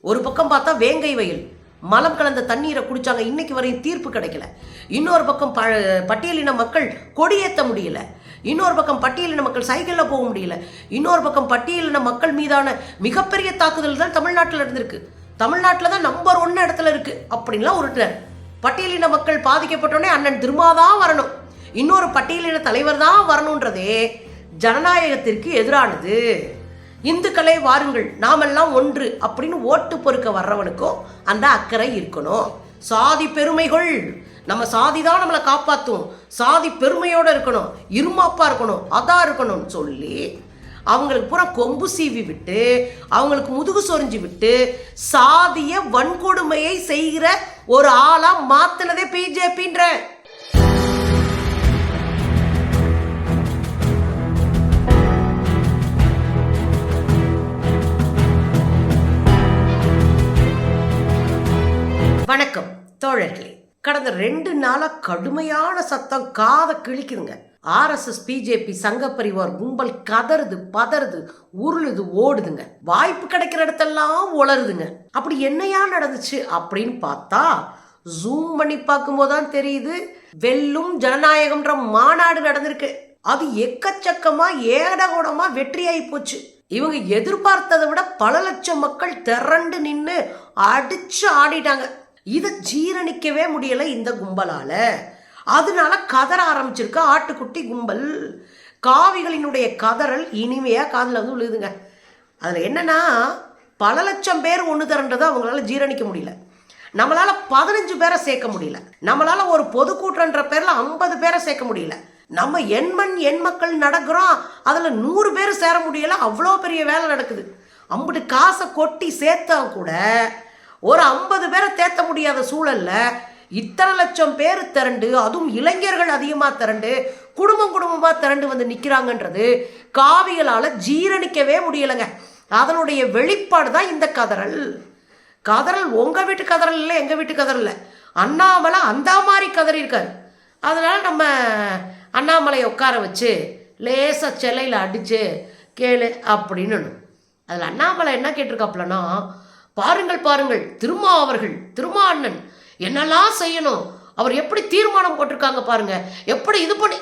ஒரு பக்கம் பார்த்தா வேங்கை வயல். மலம் கலந்த தண்ணீரை குடிச்சாங்க. இன்னைக்கு வரையும் தீர்ப்பு கிடைக்கல. இன்னொரு பக்கம் ப பட்டியலின மக்கள் கொடியேற்ற முடியல. இன்னொரு பக்கம் பட்டியலின மக்கள் சைக்கிளில் போக முடியல. இன்னொரு பக்கம் பட்டியலின மக்கள் மீதான மிகப்பெரிய தாக்குதல் தான் தமிழ்நாட்டில் இருந்திருக்கு தமிழ்நாட்டில் தான் நம்பர் ஒன்று இடத்துல இருக்கு அப்படின்லாம் உருட்டுறார். பட்டியலின மக்கள் பாதிக்கப்பட்டோடனே அண்ணன் திருமாதான் வரணும். இன்னொரு பட்டியலின தலைவர் தான் வரணுன்றதே ஜனநாயகத்திற்கு எதிரானது. இந்துக்களே வாருங்கள் நாமெல்லாம் ஒன்று அப்படின்னு ஓட்டு பொறுக்க வர்றவனுக்கும் அந்த அக்கறை இருக்கணும். சாதி பெருமைகள் நம்ம சாதி தான் நம்மளை காப்பாற்றும் சாதி பெருமையோடு இருக்கணும் இருமாப்பா இருக்கணும் அதா இருக்கணும்னு சொல்லி அவங்களுக்கு பூரா கொம்பு சீவி விட்டு அவங்களுக்கு முதுகு சொரிஞ்சு விட்டு சாதிய வன்கொடுமையை செய்கிற ஒரு ஆளா மாத்தினதே பிஜேபின்ற தோழர்களே கடந்த ரெண்டு நாளா கடுமையான சத்தம் காதை கிழிக்குதுங்க. ஆர்எஸ்எஸ் பிஜேபி சங்க பரிவார் கும்பல் கதறுது பதறுது உருளுது ஓடுதுங்க. வாய்ப்பு கிடைக்கிற இடத்தெல்லாம் உளருதுங்க அப்படி என்னையா நடந்துச்சு அப்படின்னு பார்த்தா ஜூம் பண்ணி பார்க்கும்போது தான் தெரியுது வெல்லும் ஜனநாயகம்ன்ற மாநாடு நடந்திருக்கு. அது எக்கச்சக்கமா ஏடகோடமா வெற்றியாகி போச்சு. இவங்க எதிர்பார்த்ததை விட பல லட்சம் மக்கள் திரண்டு நின்று அடிச்சு ஆடிட்டாங்க. இதை ஜீரணிக்கவே முடியல இந்த கும்பலால. அதனால கதற ஆரம்பிச்சிருக்க ஆட்டுக்குட்டி கும்பல். காவிகளினுடைய கதறல் இனிமையா காதில் வந்து விழுதுங்க. அதில் என்னன்னா பல லட்சம் பேர் ஒன்று திரண்டதை அவங்களால ஜீரணிக்க முடியல. நம்மளால பதினஞ்சு பேரை சேர்க்க முடியல. நம்மளால ஒரு பொதுக்கூட்டன்ற பேர்ல ஐம்பது பேரை சேர்க்க முடியல. நம்ம எண்மண் எண் மக்கள் நடக்கிறோம். அதில் நூறு பேர் சேர முடியல. அவ்வளோ பெரிய வேலை நடக்குது. அம்பிட்டு காசை கொட்டி சேர்த்தா கூட ஒரு ஐம்பது பேரை தேத்த முடியாத சூழல்ல இத்தனை லட்சம் பேர் திரண்டு அதுவும் இளைஞர்கள் அதிகமாக திரண்டு குடும்பம் குடும்பமாக திரண்டு வந்து நிற்கிறாங்கன்றது காவிகளால் ஜீரணிக்கவே முடியலைங்க. அதனுடைய வெளிப்பாடு தான் இந்த கதறல். கதறல் உங்கள் வீட்டு கதறல் இல்லை எங்கள் வீட்டு கதறல் இல்லை. அண்ணாமலை அந்த மாதிரி கதறிருக்காரு அதனால் நம்ம அண்ணாமலையை உட்கார வச்சு லேசாக செலையில் அடித்து கேளு அப்படின்னு அதில் அண்ணாமலை என்ன கேட்டிருக்காப்புலன்னா பாருங்கள் பாருங்கள். திருமா அவர்கள் திருமா அண்ணன் என்னெல்லாம் செய்யணும்? அவர் எப்படி தீர்மானம் போட்டிருக்காங்க பாருங்க. எப்படி இது பண்ணி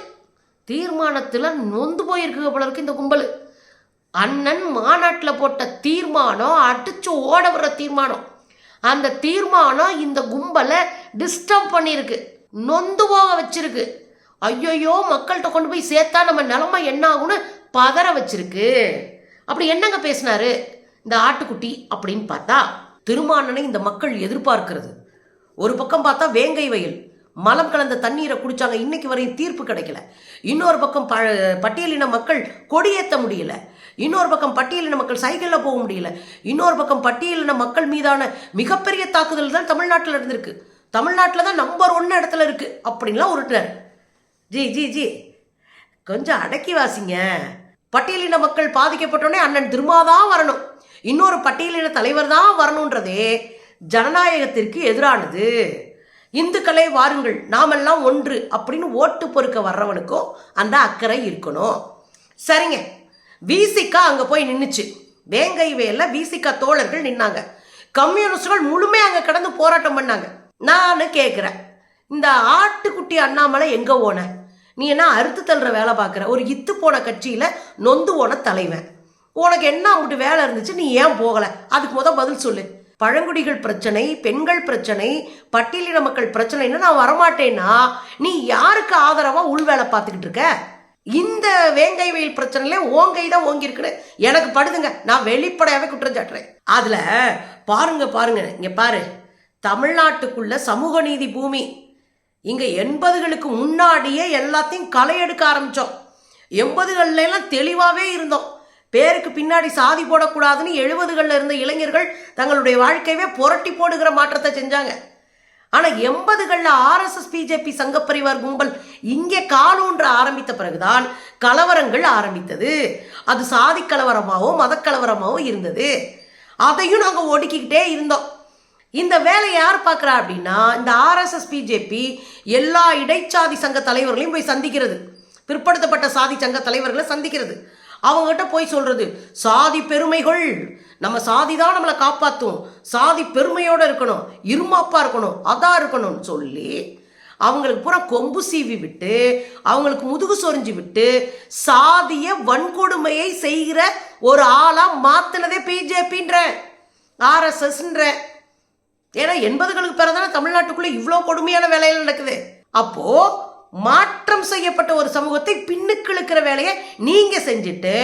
தீர்மானத்தில் நொந்து போயிருக்கு போல இருக்கு இந்த கும்பல். அண்ணன் மாநாட்டில் போட்ட தீர்மானம் அடிச்சு ஓட வர்ற தீர்மானம். அந்த தீர்மானம் இந்த கும்பலை டிஸ்டர்ப் பண்ணியிருக்கு. நொந்து போக வச்சிருக்கு. ஐயோயோ மக்கள்கிட்ட கொண்டு போய் சேர்த்தா நம்ம நிலமை என்ன ஆகும்னு பதற வச்சிருக்கு. அப்படி என்னங்க பேசினாரு? இந்த ஆட்டுக்குட்டி அப்படின்னு பார்த்தா திருமானனை இந்த மக்கள் எதிர்பார்க்கிறது. ஒரு பக்கம் பார்த்தா வேங்கை வயல் மலம் கலந்த தண்ணீரை குடிச்சாங்க இன்னைக்கு வரையும் தீர்ப்பு கிடைக்கல. இன்னொரு பக்கம் ப பட்டியலின மக்கள் கொடியேற்ற முடியல. இன்னொரு பக்கம் பட்டியலின மக்கள் சைக்கிளில் போக முடியல. இன்னொரு பக்கம் பட்டியலின மக்கள் மீதான மிகப்பெரிய தாக்குதல் தான் தமிழ்நாட்டில் இருந்திருக்கு. தமிழ்நாட்டில் தான் நம்பர் ஒன்று இடத்துல இருக்கு அப்படின்லாம் உருட்டுறாரு ஜி ஜி ஜி. கொஞ்சம் அடக்கி வாசிங்க. பட்டியலின மக்கள் பாதிக்கப்பட்டோடனே அண்ணன் திருமாதான் வரணும். இன்னொரு பட்டியலின தலைவர் தான் வரணுன்றதே ஜனநாயகத்திற்கு எதிரானது. இந்துக்களே வாருங்கள் நாமெல்லாம் ஒன்று அப்படின்னு ஓட்டு பொறுக்க வர்றவனுக்கும் அந்த அக்கறை இருக்கணும். சரிங்க விசிகா அங்கே போய் நின்றுச்சு வேங்கை வேல விசிகா தோழர்கள் நின்னாங்க. கம்யூனிஸ்டுகள் முழுமையாக அங்கே கடந்து போராட்டம் பண்ணாங்க. நான் கேட்குறேன் இந்த ஆட்டுக்குட்டி அண்ணாமலை எங்கே ஓன? நீ என்ன அறுத்து தள்ளுற வேலை பார்க்குற ஒரு இத்து போன கட்சியில் நொந்து ஓன தலைவன். உனக்கு என்ன அவங்ககிட்ட வேலை இருந்துச்சு நீ ஏன் போகலை? அதுக்கு முத பதில் சொல்லு. பழங்குடிகள் பிரச்சனை பெண்கள் பிரச்சனை பட்டியலின மக்கள் பிரச்சனைன்னு நான் வரமாட்டேன்னா நீ யாருக்கு ஆதரவாக உள் வேலை பார்த்துக்கிட்டு இருக்க? இந்த வேங்கை வெயில் பிரச்சனையில ஓங்கை தான் ஓங்கியிருக்குன்னு எனக்கு படுதுங்க. நான் வெளிப்படையாகவே குற்றம் சாட்டுறேன் பாருங்க பாருங்க இங்கே பாரு. தமிழ்நாட்டுக்குள்ள சமூக நீதி பூமி. இங்கே எண்பதுகளுக்கு முன்னாடியே எல்லாத்தையும் களை எடுக்க ஆரம்பித்தோம் எண்பதுகள்ல எல்லாம் இருந்தோம். பேருக்கு பின்னாடி சாதி போடக்கூடாதுன்னு எழுபதுகளில் இருந்த இளைஞர்கள் தங்களுடைய வாழ்க்கையவே புரட்டி போடுகிற மாற்றத்தை செஞ்சாங்க. ஆனால் எண்பதுகளில் ஆர்எஸ்எஸ் பிஜேபி சங்கப்பரிவார் கும்பல் இங்கே காலூன்ற ஆரம்பித்த பிறகுதான் கலவரங்கள் ஆரம்பித்தது. அது சாதி கலவரமாகவும் மதக்கலவரமாகவும் இருந்தது. அதையும் நாங்கள் ஒடுக்கிக்கிட்டே இருந்தோம். இந்த வேலையை யார் பார்க்குறா அப்படின்னா இந்த ஆர்எஸ்எஸ் பிஜேபி எல்லா இடைச்சாதி சங்க தலைவர்களையும் போய் சந்திக்கிறது. பிற்படுத்தப்பட்ட சாதி சங்க தலைவர்களை சந்திக்கிறது. அவங்ககிட்ட போய் சொல்கிறது சாதி பெருமைகள் நம்ம சாதி தான் நம்மளை காப்பாற்றும் சாதி பெருமையோடு இருக்கணும் இருமாப்பாக இருக்கணும் அதான் இருக்கணும்னு சொல்லி அவங்களுக்கு பூரா கொம்பு சீவி விட்டு அவங்களுக்கு முதுகு சொரிஞ்சு விட்டு சாதிய வன்கொடுமையை செய்கிற ஒரு ஆளாக மாத்தினதே பிஜேபின்ற ஆர்எஸ்எஸ்ன்ற. ஏன்னா எண்பதுகளுக்கு பிறகு தானே தமிழ்நாட்டுக்குள்ளே இவ்வளோ கொடுமையான வேலைகள் நடக்குது. அப்போது மாற்றம் செய்யப்பட்ட ஒரு சமூகத்தை பின்னுக்கு இழுக்கிற வேலையை நீங்க செஞ்சுட்டு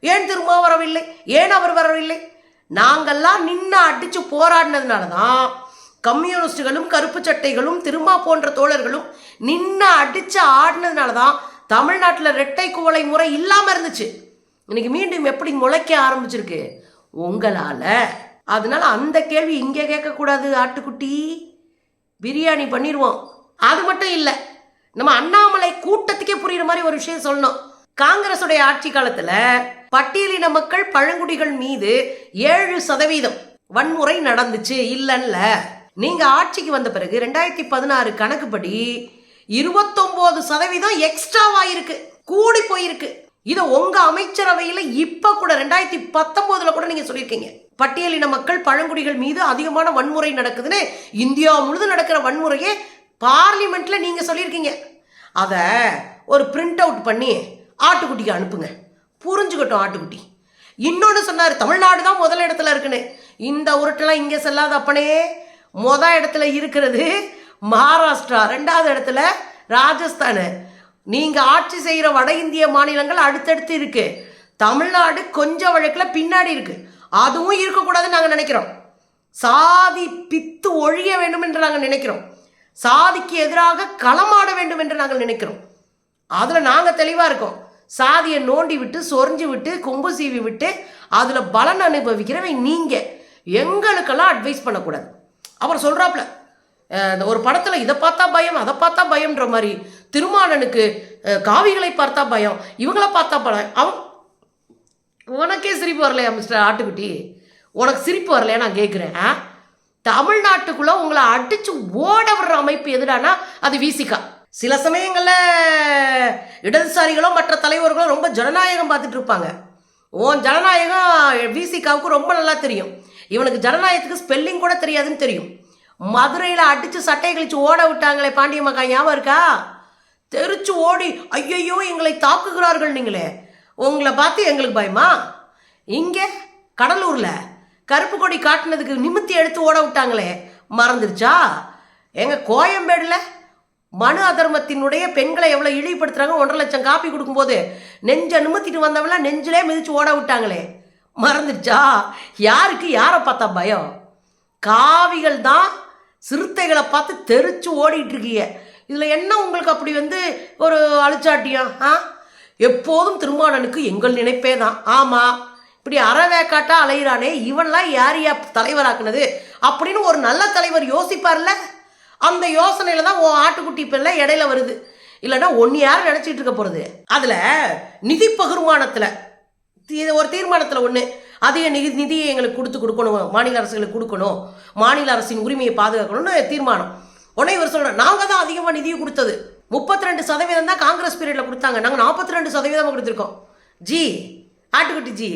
ஏன் திரும்ப வரவில்லை? ஏன் அவர் வரவில்லை? நாங்கள்லாம் நின்று அடிச்சு போராடினதுனால தான் கம்யூனிஸ்டுகளும் கருப்பு சட்டைகளும் திருமா போன்ற தோழர்களும் நின்று அடிச்சு ஆடினதுனால தான் தமிழ்நாட்டில் ரெட்டை குவளை முறை இல்லாமல் இருந்துச்சு. இன்னைக்கு மீண்டும் எப்படி முளைக்க ஆரம்பிச்சிருக்கு? உங்களால. அதனால அந்த கேள்வி இங்கே கேட்கக்கூடாது ஆட்டுக்குட்டி. பிரியாணி பண்ணிடுவோம் அது மட்டும் இல்லை. நம்ம அண்ணாமலை கூட்டத்துக்கே புரியுற மாதிரி ஒரு விஷயம் சொல்லணும். காங்கிரஸுடைய ஆட்சி காலத்துல பட்டியலின மக்கள் பழங்குடிகள் மீது ஏழு சதவீதம் வன்முறை நடந்துச்சு. இல்லைன்ல. நீங்க ஆட்சிக்கு வந்த பிறகு ரெண்டாயிரத்தி பதினாறு கணக்குப்படி இருபத்தொன்பது சதவீதம் எக்ஸ்ட்ராவாயிருக்கு கூடி போயிருக்கு. இதை உங்க அமைச்சரவையில இப்ப கூட ரெண்டாயிரத்தி பத்தொன்பதுல கூட நீங்க சொல்லியிருக்கீங்க. பட்டியலின மக்கள் பழங்குடிகள் மீது அதிகமான வன்முறை நடக்குதுன்னு இந்தியா முழுதும் நடக்கிற வன்முறையே பார்லிமெண்ட்டில் நீங்கள் சொல்லியிருக்கீங்க. அதை ஒரு பிரிண்ட் அவுட் பண்ணி ஆட்டுக்குட்டிக்கு அனுப்புங்க. புரிஞ்சுக்கட்டும் ஆட்டுக்குட்டி. இன்னொன்று சொன்னார் தமிழ்நாடு தான் முதல் இடத்துல இருக்குன்னு. இந்த உருட்டெல்லாம் இங்கே செல்லாத அப்பனே. முத இடத்துல இருக்கிறது மகாராஷ்டிரா ரெண்டாவது இடத்துல ராஜஸ்தானு. நீங்கள் ஆட்சி செய்கிற வட இந்திய மாநிலங்கள் அடுத்தடுத்து இருக்குது தமிழ்நாடு கொஞ்சம் வழக்கில் பின்னாடி இருக்குது அதுவும் இருக்கக்கூடாதுன்னு நாங்கள் நினைக்கிறோம். சாதி பித்து ஒழிய வேண்டும் என்று நாங்கள் நினைக்கிறோம். சாதிக்கு எதிராக களமாட வேண்டும் என்று நாங்கள் நினைக்கிறோம். அதில் நாங்கள் தெளிவாக இருக்கோம். சாதியை நோண்டி விட்டு சொரிஞ்சு விட்டு கொம்பு சீவி விட்டு அதில் பலன் அனுபவிக்கிறவன் நீங்கள் எங்களுக்கெல்லாம் அட்வைஸ் பண்ணக்கூடாது. அவர் சொல்கிறாப்புல இந்த ஒரு படத்தில் இதை பார்த்தா பயம் அதை பார்த்தா பயம்ன்ற மாதிரி திருமாலனுக்கு காவிகளை பார்த்தா பயம் இவங்கள பார்த்தா பயம். அவன் உனக்கே சிரிப்பு வரலையா மிஸ்டர் ஆட்டுக்குட்டி? உனக்கு சிரிப்பு வரலையா நான் கேட்குறேன் தமிழ்நாட்டுக்குள்ள உங்களை அடிச்சு ஓட விடுற அமைப்பு எதுடானா அது விசிகா சில சமயங்களில் இடதுசாரிகளோ மற்ற தலைவர்களோ ரொம்ப ஜனநாயகம் பார்த்துட்டு இருப்பாங்க. ஓன் ஜனநாயகம் விசிகாவுக்கு ரொம்ப நல்லா தெரியும். இவனுக்கு ஜனநாயகத்துக்கு ஸ்பெல்லிங் கூட தெரியாதுன்னு தெரியும். மதுரையில் அடித்து சட்டை கழிச்சு ஓட விட்டாங்களே பாண்டிய மக்கா ஞாபகம் இருக்கா? தெரிச்சு ஓடி ஐயையோ எங்களை தாக்குகிறார்கள் நீங்களே. உங்களை பார்த்து எங்களுக்கு பயமா? இங்கே கடலூரில் கருப்பு கொடி காட்டினதுக்கு நிமித்தி எடுத்து ஓட விட்டாங்களே. மறந்துருச்சா? எங்க கோயம்பேடில் மனு அதர்மத்தினுடைய பெண்களை எவ்வளோ இழிவுபடுத்துறாங்க? ஒன்றரை லட்சம் காப்பி கொடுக்கும்போது நெஞ்ச நிமித்திட்டு வந்தவள நெஞ்சிலே மிதிச்சு ஓட விட்டாங்களே. மறந்துருச்சா? யாருக்கு யாரை பார்த்தா பயம்? காவிகள் தான் சிறுத்தைகளை பார்த்து தெரிச்சு ஓடிட்டு இருக்கீங்க. இதில் என்ன உங்களுக்கு அப்படி வந்து ஒரு அழிச்சாட்டியம் ஆ? எப்போதும் திருமாவளவனுக்கு எங்கள் நினைப்பே தான். ஆமாம் இப்படி அறவேக்காட்டா அலையிறானே இவன்லாம் யார் யா தலைவராக்குனது? அப்படின்னு ஒரு நல்ல தலைவர் யோசிப்பார்ல? அந்த யோசனையில தான் உன் ஆட்டுக்குட்டி பிள்ளை இடையில வருது. இல்லைன்னா ஒன்று யார் நினச்சிட்டு இருக்க போகிறது அதில் நிதி பகிர்மானத்தில் இது ஒரு தீர்மானத்தில் ஒன்று அதிக நிதி நிதியை எங்களுக்கு கொடுத்து கொடுக்கணும் மாநில அரசுகளுக்கு கொடுக்கணும். மாநில அரசின் உரிமையை பாதுகாக்கணும்னு தீர்மானம். உடனே இவர் சொல்கிறேன் நாங்கள் தான் அதிகமாக நிதியை கொடுத்தது. முப்பத்தி ரெண்டு சதவீதம் தான் காங்கிரஸ் பீரியடில் கொடுத்தாங்க. நாங்கள் நாற்பத்தி ரெண்டு சதவீதமாக கொடுத்துருக்கோம். ஜி ஆட்டுக்குட்டி ஜி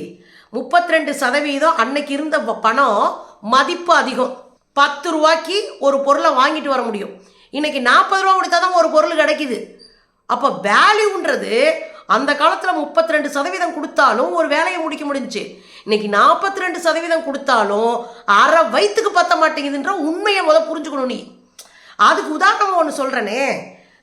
முப்பத்தி ரெண்டு சதவீதம் அன்னைக்கு இருந்த ப- பணம் மதிப்பு அதிகம். பத்து ரூபாய்க்கு ஒரு பொருளை வாங்கிட்டு வர முடியும். இன்னைக்கு நாற்பது ரூபா கொடுத்தா தான் ஒரு பொருள் கிடைக்குது. அப்போ வேல்யூன்றது அந்த காலத்தில் முப்பத்தி ரெண்டு சதவீதம் கொடுத்தாலும் ஒரு வேலையை முடிக்க முடிஞ்சுச்சு. இன்னைக்கு நாற்பத்தி ரெண்டு சதவீதம் கொடுத்தாலும் அரை வயிற்றுக்கு பத்த மாட்டேங்குதுன்ற உண்மையை முதல் புரிஞ்சுக்கணும் நீ. அதுக்கு உதாரணம் ஒன்று சொல்கிறேனே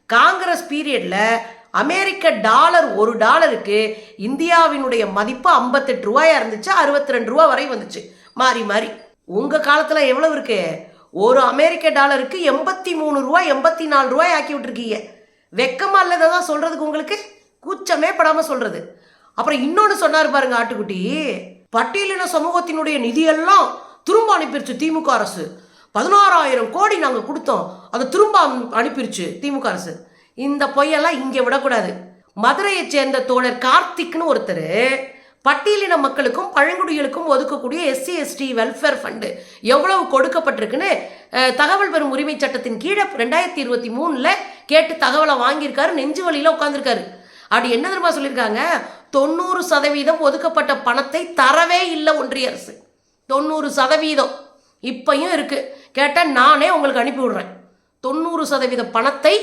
காங்கிரஸ் பீரியடில் அமெரிக்க டாலர் ஒரு டாலருக்கு இந்தியாவினுடைய மதிப்பு ஐம்பத்தெட்டு ரூபாயா இருந்துச்சு அறுபத்தி ரெண்டு ரூபா வரை வந்துச்சு. மாறி மாறி. உங்கள் காலத்தில் எவ்வளவு இருக்கு? ஒரு அமெரிக்க டாலருக்கு எண்பத்தி மூணு ரூபா எண்பத்தி நாலு ரூபாய் ஆக்கி விட்டுருக்கீங்க. வெக்கமா இல்லதை தான் சொல்கிறதுக்கு உங்களுக்கு கூச்சமே படாமல் சொல்கிறது அப்புறம் இன்னொன்று சொன்னார் பாருங்க ஆட்டுக்குட்டி. பட்டியலின சமூகத்தினுடைய நிதியெல்லாம் திரும்ப அனுப்பிருச்சு திமுக அரசு. பதினாறாயிரம் கோடி நாங்கள் கொடுத்தோம். அதை திரும்ப அனுப்பிடுச்சு அனுப்பிருச்சு திமுக அரசு. இந்த பொய்யெல்லாம் இங்கே விடக்கூடாது. மதுரையைச் சேர்ந்த தோழர் கார்த்திக்னு ஒருத்தர் பட்டியலின மக்களுக்கும் பழங்குடிகளுக்கும் ஒதுக்கக்கூடிய எஸ்சி எஸ்டி வெல்ஃபேர் ஃபண்டு எவ்வளவு கொடுக்கப்பட்டிருக்குன்னு தகவல் பெறும் உரிமை சட்டத்தின் கீழே ரெண்டாயிரத்தி இருபத்தி மூணில் கேட்டு தகவலை வாங்கியிருக்காரு நெஞ்சு வழியில் உட்காந்துருக்காரு அப்படி என்ன தெரியுமா சொல்லியிருக்காங்க? தொண்ணூறு சதவீதம் ஒதுக்கப்பட்ட பணத்தை தரவே இல்லை ஒன்றிய அரசு. தொண்ணூறு சதவீதம். இப்பயும் இருக்குது கேட்டால் நானே உங்களுக்கு அனுப்பி விடுறேன். தொண்ணூறு சதவீத பணத்தை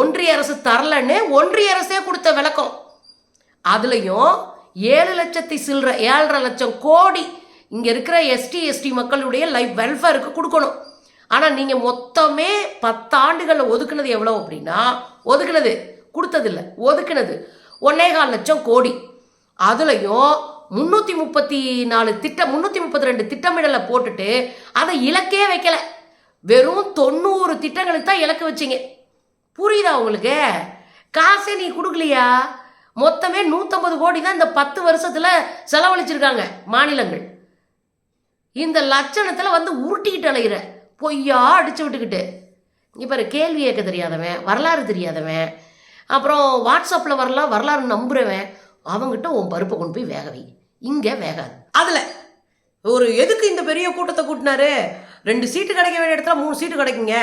ஒன்றிய அரசு தரலன்னு ஒன்றிய அரசே கொடுத்த விளக்கம். அதுலேயும் ஏழு லட்சத்தி சில்லற ஏழரை லட்சம் கோடி இங்கே இருக்கிற எஸ்டி எஸ்டி மக்களுடைய லைஃப் வெல்ஃபேருக்கு கொடுக்கணும். ஆனால் நீங்கள் மொத்தமே பத்தாண்டுகளில் ஒதுக்குனது எவ்வளோ அப்படின்னா ஒதுக்குனது கொடுத்ததில்ல ஒதுக்குனது ஒன்னே கால் லட்சம் கோடி. அதுலேயும் முந்நூற்றி முப்பத்தி நாலு திட்டம் முந்நூற்றி முப்பத்தி ரெண்டு திட்டமிடலை போட்டுட்டு அதை இலக்கே வைக்கலை. வெறும் தொண்ணூறு திட்டங்களுக்கு தான் இலக்கு வச்சிங்க. புரியுதா உங்களுக்கு? காசே நீ கொடுக்கலையா? மொத்தமே நூற்றம்பது கோடி தான் இந்த பத்து வருஷத்தில் செலவழிச்சிருக்காங்க மாநிலங்கள். இந்த லட்சணத்தில் வந்து உருட்டிக்கிட்டு அலைகிற பொய்யா அடிச்சு விட்டுக்கிட்டு. இப்போ கேள்வி கேட்க தெரியாதவன் வரலாறு தெரியாதவன் அப்புறம் வாட்ஸ்அப்பில் வரலாம் வரலாறு நம்புறவன் அவங்ககிட்ட உன் பருப்பை கொண்டு போய் வேக வை. இங்கே வேகாது. அதில் ஒரு எதுக்கு இந்த பெரிய கூட்டத்தை கூட்டினாரு? ரெண்டு சீட்டு கிடைக்க வேண்டிய இடத்துல மூணு சீட்டு கிடைக்குங்க.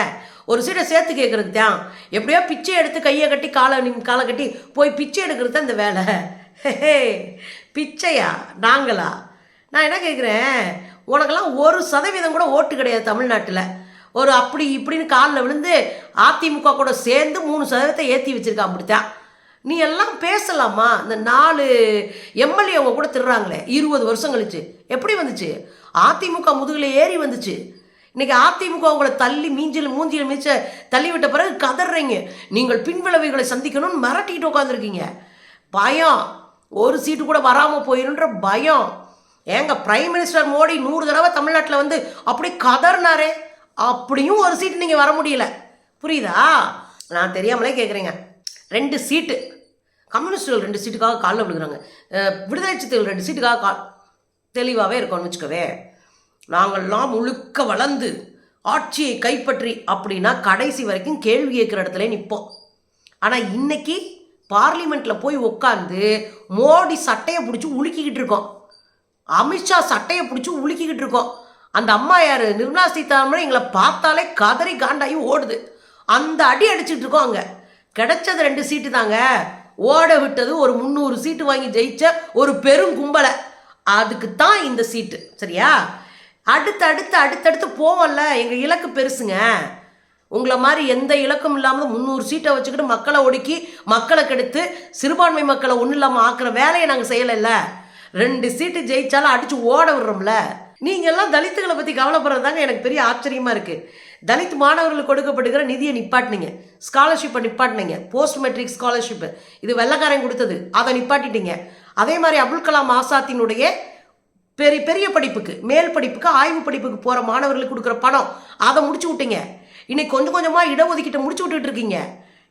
ஒரு சீட்டை சேர்த்து கேட்குறது தான். எப்படியோ பிச்சை எடுத்து கையை கட்டி காலை காலை கட்டி போய் பிச்சை எடுக்கிறது தான் இந்த வேலை. ஹே பிச்சையா? நாங்களா? நான் என்ன கேட்குறேன் உனக்கெல்லாம் ஒரு சதவீதம் கூட ஓட்டு கிடையாது தமிழ்நாட்டில். ஒரு அப்படி இப்படின்னு காலில் விழுந்து அதிமுக கூட சேர்ந்து மூணு சதவீதத்தை ஏற்றி வச்சுருக்கா அப்படித்தான். நீ எல்லாம் பேசலாமா? இந்த நாலு எம்எல்ஏ அவங்க கூட திருறாங்களே. இருபது வருஷம் கழிச்சு. எப்படி வந்துச்சு? அதிமுக முதுகில் ஏறி வந்துச்சு. இன்னைக்கு அதிமுக உங்களை தள்ளி மீஞ்சில் மூஞ்சியில் மீச்ச தள்ளி விட்ட பிறகு கதறீங்க. நீங்கள் பின்விளைவுகளை சந்திக்கணும்னு மிரட்டிட்டு உட்காந்துருக்கீங்க பயம். ஒரு சீட்டு கூட வராமல் போயிருன்ற பயம். ஏங்க பிரைம் மினிஸ்டர் மோடி நூறு தடவை தமிழ்நாட்டில் வந்து அப்படி கதறினாரே. அப்படியும் ஒரு சீட்டு நீங்கள் வர முடியல. புரியுதா? நான் தெரியாமலே கேட்குறேங்க ரெண்டு சீட்டு. கம்யூனிஸ்டுகள் ரெண்டு சீட்டுக்காக காலில் விழுகிறாங்க. விடுதலை சித்துகள் ரெண்டு சீட்டுக்காக கால் தெளிவாகவே இருக்கும்னு வச்சுக்கவே. நாங்கள்லாம் முழுக்க வளர்ந்து ஆட்சியை கைப்பற்றி அப்படின்னா கடைசி வரைக்கும் கேள்வி கேட்குற இடத்துல நிற்போம். ஆனால் இன்னைக்கு பார்லிமெண்ட்டில் போய் உட்காந்து மோடி சட்டையை பிடிச்சி உலுக்கிக்கிட்டு இருக்கோம். அமித்ஷா சட்டையை பிடிச்சி உலுக்கிக்கிட்டு இருக்கோம். அந்த அம்மா யார்? நிர்மலா சீதாராமன் எங்களை பார்த்தாலே கதறி காண்டாகி ஓடுது. அந்த அடி அடிச்சுட்டு இருக்கோம் அங்கே. கிடைச்சது ரெண்டு சீட்டு தாங்க. ஓட விட்டது ஒரு முந்நூறு சீட்டு வாங்கி ஜெயிச்ச ஒரு பெரும் கும்பலை. அதுக்கு தான் இந்த சீட்டு. சரியா? அடுத்து அடுத்து அடுத்தடுத்து போவோம்ல. எங்கள் இலக்கு பெருசுங்க. உங்களை மாதிரி எந்த இலக்கும் இல்லாமல் முந்நூறு சீட்டை வச்சுக்கிட்டு மக்களை ஒடுக்கி மக்களை கெடுத்து சிறுபான்மை மக்களை ஒன்றும் இல்லாமல் ஆக்குற வேலையை நாங்கள் செய்யலைல்ல. ரெண்டு சீட்டு ஜெயிச்சாலும் அடித்து ஓட விடுறோம்ல. நீங்கள்லாம் தலித்துகளை பற்றி கவலைப்படுறது தாங்க எனக்கு பெரிய ஆச்சரியமாக இருக்குது தலித் மாணவர்களுக்கு கொடுக்கப்படுகிற நிதியை நிப்பாட்டினீங்க. ஸ்காலர்ஷிப்பை நிப்பாட்டினீங்க. போஸ்ட் மெட்ரிக் ஸ்காலர்ஷிப்பு இது வெள்ளக்காரன் கொடுத்தது. அதை நிப்பாட்டிட்டீங்க. அதே மாதிரி அப்துல் கலாம் ஆசாத்தினுடைய பெரிய பெரிய படிப்புக்கு மேல் படிப்புக்கு ஆய்வு படிப்புக்கு போகிற மாணவர்களுக்கு கொடுக்குற பணம் அதை முடிச்சு விட்டீங்க. இன்னைக்கு கொஞ்சம் கொஞ்சமாக இடஒதுக்கீட்டை முடிச்சு விட்டுட்டு இருக்கீங்க.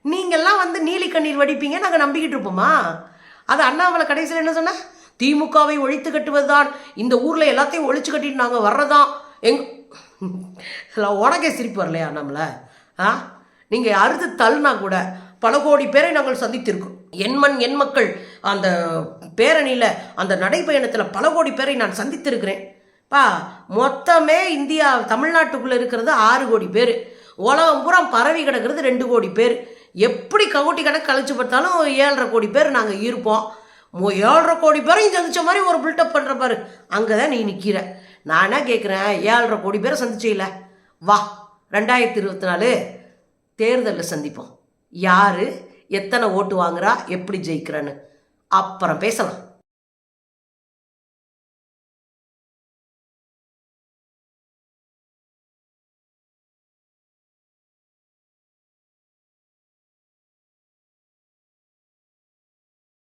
நீங்கள்லாம் வந்து நீலி கண்ணீர் வடிப்பீங்க நாங்கள் நம்பிக்கிட்டு இருப்போமா? அது அண்ணாமலை கடைசியில் என்ன சொன்ன? திமுகவை ஒழித்து கட்டுவது தான் இந்த ஊரில் எல்லாத்தையும் ஒழிச்சு கட்டிட்டு நாங்கள் வர்றதான் எங் உடக்கே சிரிப்பு வரலையா நம்மளை ஆ? நீங்கள் அறுத்து தள்ளுனா கூட பல கோடி பேரை நாங்கள் சந்தித்திருக்கோம் எண்மண் எண் மக்கள் அந்த பேரணியில் அந்த நடைப்பயணத்தில் பல கோடி பேரை நான் சந்தித்திருக்கிறேன். பா மொத்தமே இந்தியா தமிழ்நாட்டுக்குள்ளே இருக்கிறது ஆறு கோடி பேர். உலகம் பூரா பரவி கிடக்கிறது ரெண்டு கோடி பேர். எப்படி கவுட்டி கணக்கு கழிச்சு பார்த்தாலும் ஏழரை கோடி பேர் நாங்கள் இருப்போம். ஏழரை கோடி பேரையும் சந்தித்த மாதிரி ஒரு பில்டப் பண்ணுற பாரு. அங்கே தான் நீ நிற்கிற நான் என்ன கேட்குறேன் ஏழரை கோடி பேரை சந்திச்சில வா ரெண்டாயிரத்தி இருபத்தி நாலு தேர்தலில் சந்திப்போம். யார் எத்தனை ஓட்டு வாங்குறா எப்படி ஜெயிக்கிறான்னு. அப்புறம் பேசலாம்.